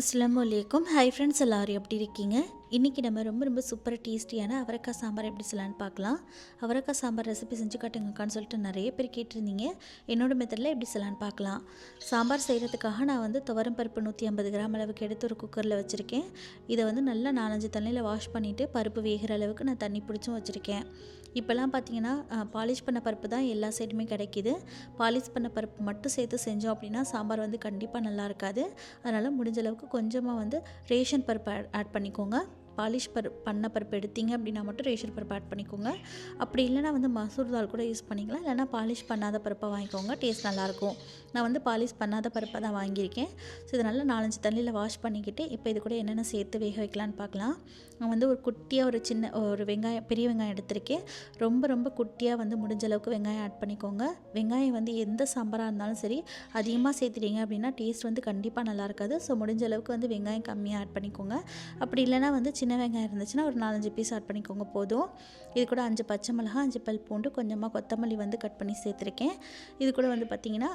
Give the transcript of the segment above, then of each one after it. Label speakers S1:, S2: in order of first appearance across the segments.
S1: அஸ்லாம் வலைக்கம் hi friends எல்லோரும் எப்படி இருக்கீங்க? இன்றைக்கி நம்ம ரொம்ப ரொம்ப சூப்பர் டேஸ்டியான அவரைக்காய் சாம்பார் எப்படி செய்யலான்னு பார்க்கலாம். அவரைக்காய் சாம்பார் ரெசிபி செஞ்சு காட்டுங்கக்கான்னு சொல்லிட்டு நிறைய பேர் கேட்டிருந்தீங்க. என்னோட மெத்தடில் எப்படி செய்யலான்னு பார்க்கலாம். சாம்பார் செய்கிறதுக்காக நான் வந்து துவரம் பருப்பு நூற்றி ஐம்பது கிராம் அளவுக்கு எடுத்து ஒரு குக்கரில் வச்சுருக்கேன். இதை வந்து நல்லா நாலஞ்சு தண்ணியில் வாஷ் பண்ணிவிட்டு பருப்பு வேகிற அளவுக்கு நான் தண்ணி பிடிச்சும் வச்சுருக்கேன். இப்போல்லாம் பார்த்தீங்கன்னா பாலிஷ் பண்ண பருப்பு தான் எல்லா சைடுமே கிடைக்கிது. பாலிஷ் பண்ண பருப்பு மட்டும் சேர்த்து செஞ்சோம் அப்படின்னா சாம்பார் வந்து கண்டிப்பாக நல்லா இருக்காது. அதனால் முடிஞ்ச அளவுக்கு கொஞ்சமாக வந்து ரேஷன் பருப்பு ஆட் பண்ணிக்கோங்க. பாலிஷ் பருப்பு பண்ண பருப்பு எடுத்தீங்க அப்படின்னா மட்டும் ரேஷன் பருப்பு ஆட் பண்ணிக்கோங்க. அப்படி இல்லைனா வந்து மசூர் தால் கூட யூஸ் பண்ணிக்கலாம். இல்லைனா பாலிஷ் பண்ணாத பருப்பை வாங்கிக்கோங்க. டேஸ்ட் நல்லாயிருக்கும். நான் வந்து பாலிஷ் பண்ணாத பருப்பை தான் வாங்கியிருக்கேன். ஸோ இதனால் நல்லா நாலஞ்சு தண்ணியில் வாஷ் பண்ணிக்கிட்டு இப்போ இது கூட என்னென்ன சேர்த்து வேக வைக்கலான்னு பார்க்கலாம். நான் வந்து ஒரு குட்டியாக ஒரு சின்ன ஒரு வெங்காயம் பெரிய வெங்காயம் எடுத்திருக்கேன். ரொம்ப ரொம்ப குட்டியாக வந்து முடிஞ்ச அளவுக்கு வெங்காயம் ஆட் பண்ணிக்கோங்க. வெங்காயம் வந்து எந்த சாம்பாராக இருந்தாலும் சரி அதிகமாக சேர்த்துட்டீங்க அப்படின்னா டேஸ்ட் வந்து கண்டிப்பாக நல்லா இருக்காது. ஸோ முடிஞ்ச அளவுக்கு வந்து வெங்காயம் கம்மியாக ஆட் பண்ணிக்கோங்க. அப்படி இல்லைனா வந்து சின்ன வெங்காயம் இருந்துச்சுன்னா ஒரு நாலஞ்சு பீஸ் ஆட் பண்ணிக்கோங்க போதும். இது கூட அஞ்சு பச்சை மிளகா அஞ்சு பல் பூண்டு கொஞ்சமாக கொத்தமல்லி வந்து கட் பண்ணி சேர்த்துருக்கேன். இது கூட வந்து பார்த்திங்கன்னா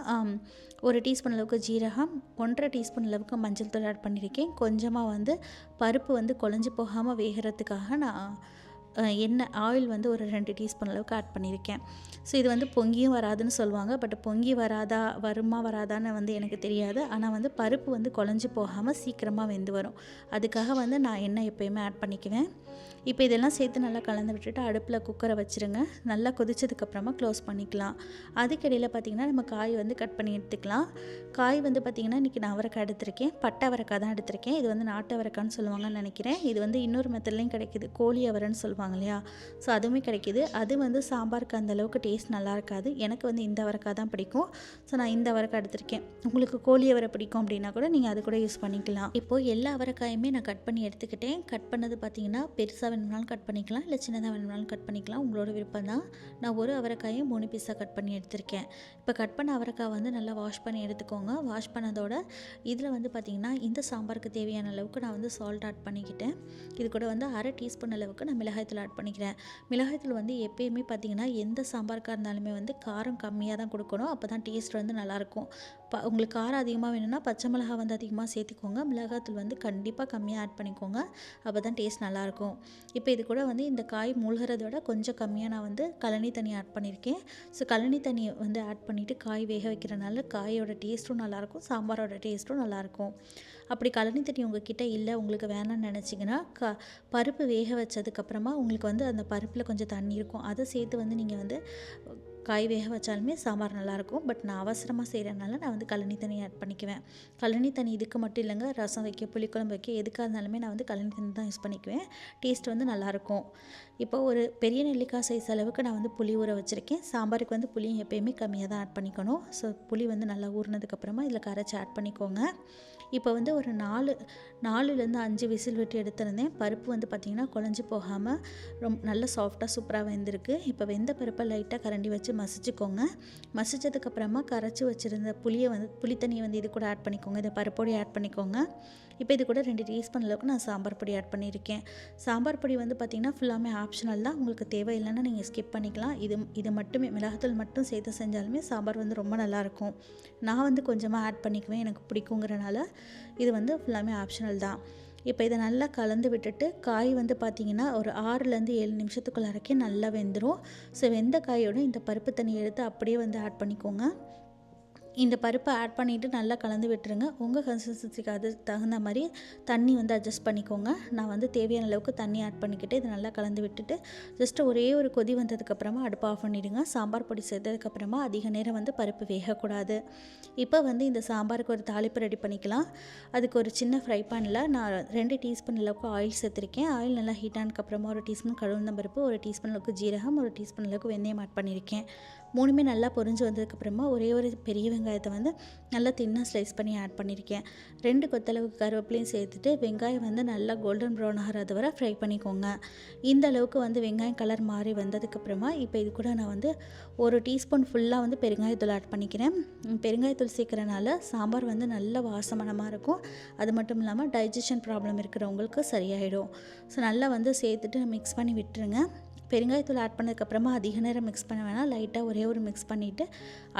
S1: ஒரு டீஸ்பூன் அளவுக்கு ஜீரகம் ஒன்றரை டீஸ்பூன் அளவுக்கு மஞ்சள் தூள் ஆட் பண்ணியிருக்கேன். கொஞ்சமாக வந்து பருப்பு வந்து குழஞ்சி போகாமல் வேகிறதுக்காக நான் எண்ணெய் ஆயில் வந்து ஒரு ரெண்டு டீஸ்பூன் அளவுக்கு ஆட் பண்ணியிருக்கேன். ஸோ இது வந்து பொங்கியும் வராதுன்னு சொல்லுவாங்க. பட் பொங்கி வராதா வருமா வராதான்னு வந்து எனக்கு தெரியாது. ஆனால் வந்து பருப்பு வந்து குழஞ்சி போகாமல் சீக்கிரமாக வெந்து வரும். அதுக்காக வந்து நான் எண்ணெய் எப்போயுமே ஆட் பண்ணிக்குவேன். இப்போ இதெல்லாம் சேர்த்து நல்லா கலந்து விட்டுட்டு அடுப்பில் குக்கரை வச்சுருங்க. நல்லா கொதிச்சதுக்கப்புறமா க்ளோஸ் பண்ணிக்கலாம். அதுக்கிடையில் பார்த்திங்கன்னா நம்ம காய் வந்து கட் பண்ணி எடுத்துக்கலாம். காய் வந்து பார்த்திங்கன்னா இன்றைக்கி நான் அவரைக்காய் எடுத்திருக்கேன். பட்டை அவரைக்காய் தான் எடுத்திருக்கேன். இது வந்து நாட்டு அவரைக்கான்னு சொல்லுவாங்கன்னு நினைக்கிறேன். இது வந்து இன்னொரு மெத்தட்லேயும் கிடைக்கிது. கோழி அவரைன்னு சொல்லுவாங்க. இல்லையா? ஸோ அதுவுமே கிடைக்கிது. அது வந்து சாம்பாருக்கு அந்த அளவுக்கு டேஸ்ட் நல்லா இருக்காது. எனக்கு வந்து இந்த அவரைக்காய் தான் பிடிக்கும். ஸோ நான் இந்த அவரைக்காய் எடுத்திருக்கேன். உங்களுக்கு கோழி அவரை பிடிக்கும் அப்படின்னா கூட நீங்கள் அது கூட யூஸ் பண்ணிக்கலாம். இப்போது எல்லா அவரைக்காயுமே நான் கட் பண்ணி எடுத்துக்கிட்டேன். கட் பண்ணது பார்த்தீங்கன்னா பெருசாக வேணும்னாலும் கட் பண்ணிக்கலாம். இல்லை சின்னதாக வேணும்னாலும் கட் பண்ணிக்கலாம். உங்களோட விருப்பம் தான். நான் ஒரு அவரைக்காயும் மூணு பீஸாக கட் பண்ணி எடுத்திருக்கேன். இப்போ கட் பண்ண அவரைக்காய் வந்து நல்லா வாஷ் பண்ணி எடுத்துக்கோங்க. வாஷ் பண்ணதோட இதில் வந்து பார்த்திங்கன்னா இந்த சாம்பாருக்கு தேவையான அளவுக்கு நான் வந்து சால்ட் ஆட் பண்ணிக்கிட்டேன். இது கூட வந்து அரை டீஸ்பூன் அளவுக்கு நான் மிளகாய்த்தூள் ஆட் பண்ணிக்கிறேன். மிளகாய்த்தூள் வந்து எப்பயுமே பார்த்திங்கன்னா எந்த சாம்பாருக்காக இருந்தாலுமே வந்து காரம் கம்மியாக தான் கொடுக்கணும். அப்போ தான் டேஸ்ட் வந்து நல்லாயிருக்கும் ப உங்களுக்கு காரம் அதிகமாக வேணும்னா பச்சை மிளகாய் வந்து அதிகமாக சேர்த்துக்கோங்க. மிளகாத்தூள் வந்து கண்டிப்பாக கம்மியாக ஆட் பண்ணிக்கோங்க. அப்போ தான் டேஸ்ட் நல்லாயிருக்கும் இப்போ இது கூட வந்து இந்த காய் மூழ்கிறத விட கொஞ்சம் கம்மியாக நான் வந்து கழனி தண்ணி ஆட் பண்ணியிருக்கேன் ஸோ கழனி தண்ணி வந்து ஆட் பண்ணிவிட்டு காய் வேக வைக்கிறனால காயோட டேஸ்ட்டும் நல்லாயிருக்கும் சாம்பாரோட டேஸ்ட்டும் நல்லாயிருக்கும் அப்படி கழனி தண்ணி உங்கள் கிட்டே இல்லை உங்களுக்கு வேணாம்னு நினச்சிங்கன்னா க பருப்பு வேக வச்சதுக்கப்புறமா உங்களுக்கு வந்து அந்த பருப்பில் கொஞ்சம் தண்ணி இருக்கும். அதை சேர்த்து வந்து நீங்கள் வந்து காய் வேக வச்சாலுமே சாம்பார் நல்லாயிருக்கும் பட் நான் அவசரமாக செய்கிறனால நான் வந்து கழனி தண்ணி ஆட் பண்ணிக்குவேன். கழனி தண்ணி இதுக்கு மட்டும் இல்லைங்க ரசம் வைக்க புளிக்குழம்பு வைக்க எதுக்காக இருந்தாலுமே நான் வந்து கழனி தண்ணி தான் யூஸ் பண்ணிக்குவேன். டேஸ்ட் வந்து நல்லாயிருக்கும் இப்போ ஒரு பெரிய நெல்லிக்காய் சைஸ் அளவுக்கு நான் வந்து புளி ஊற வச்சுருக்கேன். சாம்பாருக்கு வந்து புளியும் எப்போயுமே கம்மியாக தான் ஆட் பண்ணிக்கணும். ஸோ புளி வந்து நல்லா ஊறினதுக்கப்புறமா இதில் கரைச்சி ஆட் பண்ணிக்கோங்க. இப்போ வந்து ஒரு நாலு நாலுலேருந்து அஞ்சு விசில் விட்டு எடுத்திருந்தேன். பருப்பு வந்து பார்த்திங்கன்னா குழஞ்சி போகாமல் ரொம்ப நல்ல சாஃப்டாக சூப்பராக வெந்திருக்கு. இப்போ வெந்த பருப்பை லைட்டாக கரண்டி வச்சு மசிச்சுக்கோங்க. மசித்ததுக்கப்புறமா கரைச்சி வச்சுருந்த புளியை வந்து புளி தண்ணியை வந்து இது கூட ஆட் பண்ணிக்கோங்க. இதை பருப்போடி ஆட் பண்ணிக்கோங்க. இப்போ இது கூட ரெண்டு டீஸ்பூன் அளவுக்கு நான் சாம்பார் பொடி ஆட் பண்ணியிருக்கேன். சாம்பார் பொடி வந்து பார்த்திங்கன்னா ஃபுல்லாமே ஆப்ஷனல் தான். உங்களுக்கு தேவையில்லைன்னா நீங்கள் ஸ்கிப் பண்ணிக்கலாம். இது இது மட்டுமே மிளகாத்தூள் மட்டும் சேர்த்து செஞ்சாலுமே சாம்பார் வந்து ரொம்ப நல்லாயிருக்கும் நான் வந்து கொஞ்சமாக ஆட் பண்ணிக்குவேன். எனக்கு பிடிக்குங்கிறனால இது வந்து ஃபுல்லாமே ஆப்ஷனல் தான். இப்போ இதை நல்லா கலந்து விட்டுட்டு காய் வந்து பார்த்திங்கன்னா ஒரு ஆறுலேருந்து ஏழு நிமிஷத்துக்குள்ள வரைக்கும் நல்லா வெந்துடும் ஸோ வெந்த காயோட இந்த பருப்பு தண்ணி எடுத்து அப்படியே வந்து ஆட் பண்ணிக்கோங்க. இந்த பருப்பை ஆட் பண்ணிவிட்டு நல்லா கலந்து விட்டுருங்க. உங்கள் கன்சிஸ்டன்சிக்கு அது தகுந்த மாதிரி தண்ணி வந்து அட்ஜஸ்ட் பண்ணிக்கோங்க. நான் வந்து தேவையான அளவுக்கு தண்ணி ஆட் பண்ணிக்கிட்டு இதை நல்லா கலந்து விட்டுட்டு ஜஸ்ட் ஒரே ஒரு கொதி வந்ததுக்கப்புறமா அடுப்பு ஆஃப் பண்ணிவிடுங்க சாம்பார் பொடி சேர்த்ததுக்கப்புறமா அதிக நேரம் வந்து பருப்பு வேகக்கூடாது. இப்போ வந்து இந்த சாம்பாருக்கு ஒரு தாளிப்பு ரெடி பண்ணிக்கலாம். அதுக்கு ஒரு சின்ன ஃப்ரை பேனில் நான் ரெண்டு டீஸ்பூன் அளவுக்கு ஆயில் சேர்த்துருக்கேன். ஆயில் நல்லா ஹீட் ஆனதுக்கப்புறமா ஒரு டீஸ்பூன் கழுவுந்தம்பருப்பு ஒரு டீஸ்பூன் அளவுக்கு ஜீரகம் ஒரு டீஸ்பூன் அளவுக்கு வெந்தயம் ஆட் பண்ணியிருக்கேன் மூணுமே நல்லா பொரிஞ்சு வந்ததுக்கப்புறமா ஒரே ஒரு பெரிய வெங்காயத்தை வந்து நல்லா தின்னாக ஸ்லைஸ் பண்ணி ஆட் பண்ணியிருக்கேன் ரெண்டு கொத்தளவுக்கு கருவேப்பிலையும் சேர்த்துட்டு வெங்காயம் வந்து நல்லா கோல்டன் ப்ரௌன் ஆகிறது வரை ஃப்ரை பண்ணிக்கோங்க. இந்த அளவுக்கு வந்து வெங்காயம் கலர் மாறி வந்ததுக்கப்புறமா இப்போ இது கூட நான் வந்து ஒரு டீஸ்பூன் ஃபுல்லாக வந்து பெருங்காயத்தூள் ஆட் பண்ணிக்கிறேன். பெருங்காயத்தூள் சேர்க்குறனால சாம்பார் வந்து நல்ல வாசமனமாக இருக்கும். அது மட்டும் இல்லாமல் டைஜஷன் ப்ராப்ளம் இருக்கிறவங்களுக்கு சரியாயிடும். ஸோ நல்லா வந்து சேர்த்துட்டு மிக்ஸ் பண்ணி விட்டுருங்க. பெருங்காயத்தூள் ஆட் பண்ணதுக்கப்புறமா அதிக நேரம் மிக்ஸ் பண்ண வேணாம். லைட்டாக ஒரே ஒரு மிக்ஸ் பண்ணிவிட்டு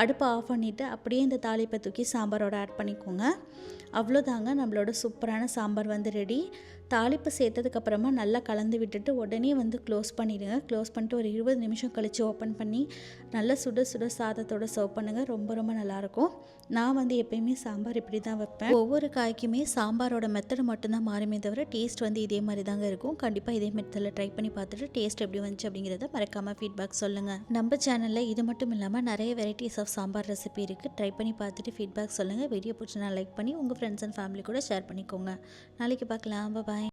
S1: அடுப்பை ஆஃப் பண்ணிவிட்டு அப்படியே இந்த தாளிப்பை தூக்கி சாம்பாரோட ஆட் பண்ணிக்கோங்க. அவ்வளோதாங்க நம்மளோட சூப்பரான சாம்பார் வந்து ரெடி தாளிப்பு சேர்த்ததுக்கப்புறமா நல்லா கலந்து விட்டுட்டு உடனே வந்து க்ளோஸ் பண்ணிவிடுங்க க்ளோஸ் பண்ணிட்டு ஒரு இருபது நிமிஷம் கழித்து ஓப்பன் பண்ணி நல்லா சுட சுட சாதத்தோட சர்வ் பண்ணுங்கள் ரொம்ப ரொம்ப நல்லாயிருக்கும். நான் வந்து எப்பயுமே சாம்பார் இப்படி தான் வைப்பேன். ஒவ்வொரு காய்க்குமே சாம்பாரோட மெத்தடு மட்டும்தான் மாறுமே தவிர டேஸ்ட் வந்து இதே மாதிரி தாங்க இருக்கும். கண்டிப்பாக இதே மெத்தடில் ட்ரை பண்ணி பார்த்துட்டு டேஸ்ட் எப்படி வந்து இருந்துச்சு அப்படிங்கிறத மறக்காமல் ஃபீட்பேக் சொல்லுங்கள் நம்ம சேனலில் இது மட்டும் இல்லாமல் நிறைய வெரைட்டிஸ் ஆஃப் சாம்பார் ரெசிபி இருக்குது ட்ரை பண்ணி பார்த்துட்டு ஃபீட்பேக் சொல்லுங்கள் வீடியோ பிடிச்சினா லைக் பண்ணி உங்கள் ஃப்ரெண்ட்ஸ் அண்ட் ஃபேமிலி கூட ஷேர் பண்ணிக்கோங்க. நாளைக்கு பார்க்கலாம். பாய்